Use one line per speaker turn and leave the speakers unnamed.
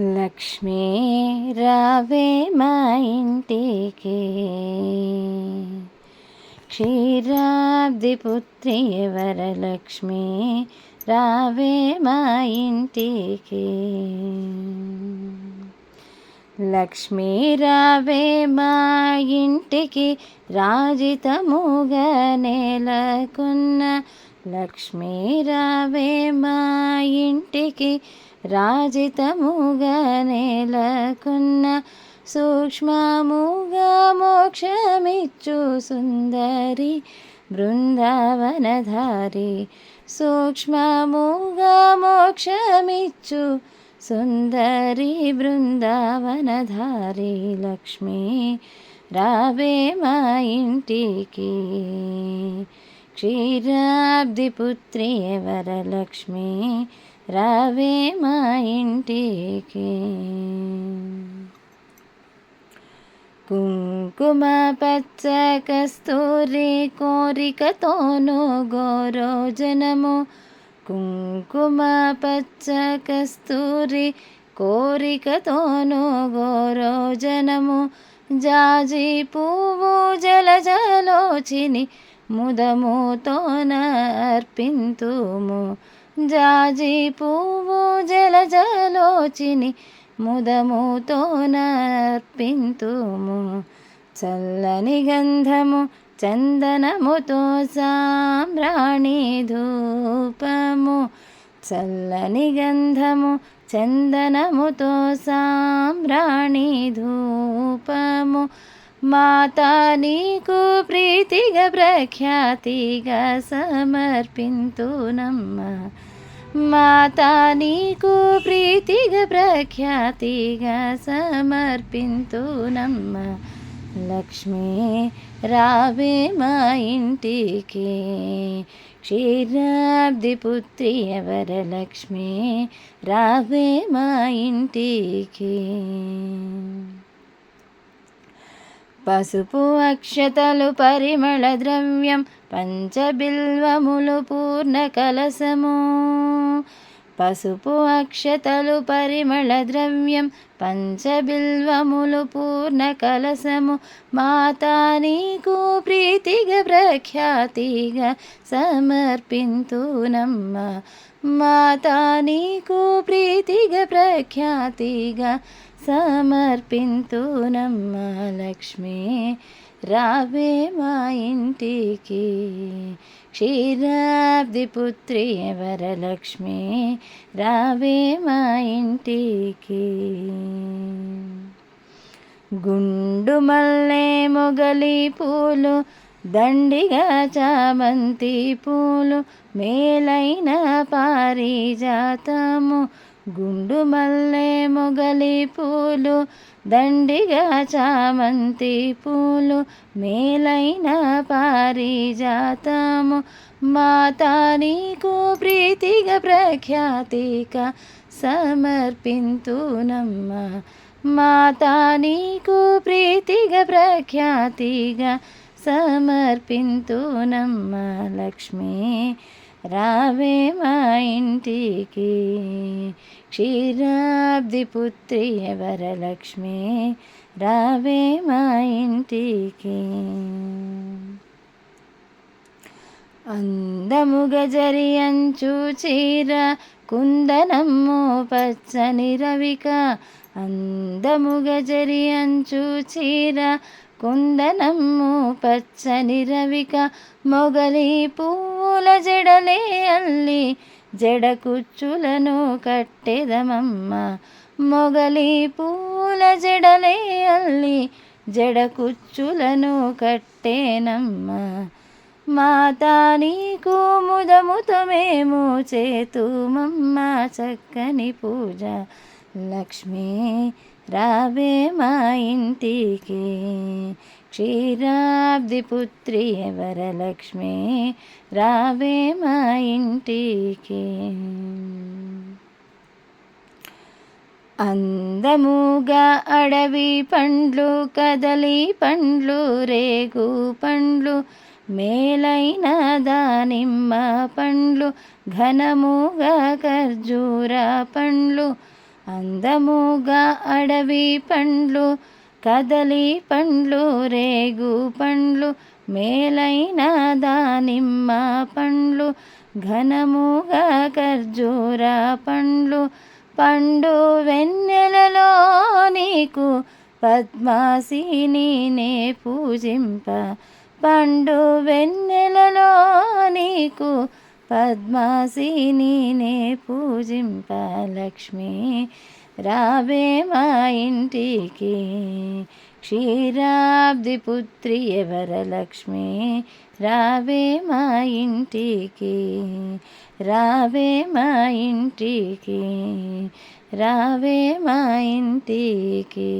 లక్ష్మీ రావే మా ఇంటికి. క్షీరాబ్ది పుత్రి వరలక్ష్మి రావే మా ఇంటికి. లక్ష్మీ రావే మా ఇంటికి రాజితముగా నేలకున్న లక్ష్మీ రావే మా ఇంటికి రాజితముగా నెలకొన్న సూక్ష్మముగా మోక్షమిచ్చు సుందరి బృందావనధారి. సూక్ష్మముగా మోక్షమిచ్చు సుందరి బృందావనధారి. లక్ష్మి రావే మా ఇంటికి. క్షీరాబ్ది పుత్రి వరలక్ష్మి రావే మా ఇంటికి. కుంకుమ పచ్చ కస్తూరి కోరికతోను గోరోజనము. కుంకుమ పచ్చ కస్తూరి కోరికతోను గోరోజనము. జాజి పువ్వు జలజలోచిని ముదముతోన అర్పింతుము. జాజి పువ్వు జలజలోచిని ముదముతో నర్పింతుము చల్లని గంధము చందనముతో సామ్రాణి ధూపము. చల్లని గంధము చందనముతో సామ్రాణి ధూపము. మాతా నీకు ప్రీతిగా ప్రఖ్యాతిగా సమర్పింతునమ్మ. మాతా నీకు ప్రీతిగా ప్రఖ్యాతిగా సమర్పింతునమ్మ. లక్ష్మీ రావే మా ఇంటికి. క్షీరాబ్ది పుత్రి వరలక్ష్మి రావే మా ఇంటికి. పసుపు అక్షతలు పరిమళ ద్రవ్యం పంచబిల్వములు పూర్ణ కలసము. పసుపు అక్షతలు పరిమళ ద్రవ్యం పంచబిల్వములు పూర్ణ కలసము. మాతా నీకు ప్రీతిగా ప్రఖ్యాతిగా సమర్పింతునమ్మ మాతా నీకు ప్రీతిగా ప్రఖ్యాతిగా సమర్పింతునమ్మా లక్ష్మి. రావే మా ఇంటికి క్షీరాబ్ది పుత్రి వరలక్ష్మి. రావే మా ఇంటికి గుండు మల్లె మొగలి పూలు దండిగా చామంతి పూలు మేలైన పారిజాతము. గుండు మల్లె మొగలి పూలు దండిగా చామంతి పూలు మేలైన పారిజాతము. మాతా నీకు ప్రీతిగా ప్రఖ్యాతిగా సమర్పింతునమ్మ. మాతా నీకు ప్రీతిగా ప్రఖ్యాతిగా సమర్పింతునమ్మ లక్ష్మి రావే మా ఇంటికి. క్షీరాబ్ది పుత్రి వరలక్ష్మి రావే మా ఇంటికి. అందముగ జరి అంచు చీర కుందనమ్ము పచ్చని రవిక. అందముగ జరి అంచు చీర కుందనమ్ము పచ్చని రవిక మొగలి పువ్వుల జడలే అల్లి జడ కుచ్చులను కట్టెదమమ్మ. మొగలి పూల జడలే అల్లి జడ కుచ్చులను కట్టేనమ్మ. మాతా నీకు ముదముతో మేము చేతుమమ్మ చక్కని పూజ. లక్ష్మీ రావే మా ఇంటికి. క్షీరాబ్ది పుత్రి వరలక్ష్మి రావే మా ఇంటికి. అందముగా అడవి పండ్లు కదలి పండ్లు రేగు పండ్లు మేలైన దానిమ్మ పండ్లు ఘనముగా ఖర్జూర పండ్లు అందముగా అడవి పండ్లు కదలి పండ్లు రేగు పండ్లు మేలైన దానిమ్మ పండ్లు ఘనముగా ఖర్జూర పండ్లు. పండు వెన్నెలలో నీకు పద్మాసిని నే పూజింప. పండు వెన్నెలలో నీకు పద్మాసిని నే పూజింప లక్ష్మి. రావే మా ఇంటికి క్షీరాబ్ది పుత్రి ఎవరలక్ష్మి రావే మా ఇంటికి రావే మా ఇంటికి రావే మా ఇంటికి.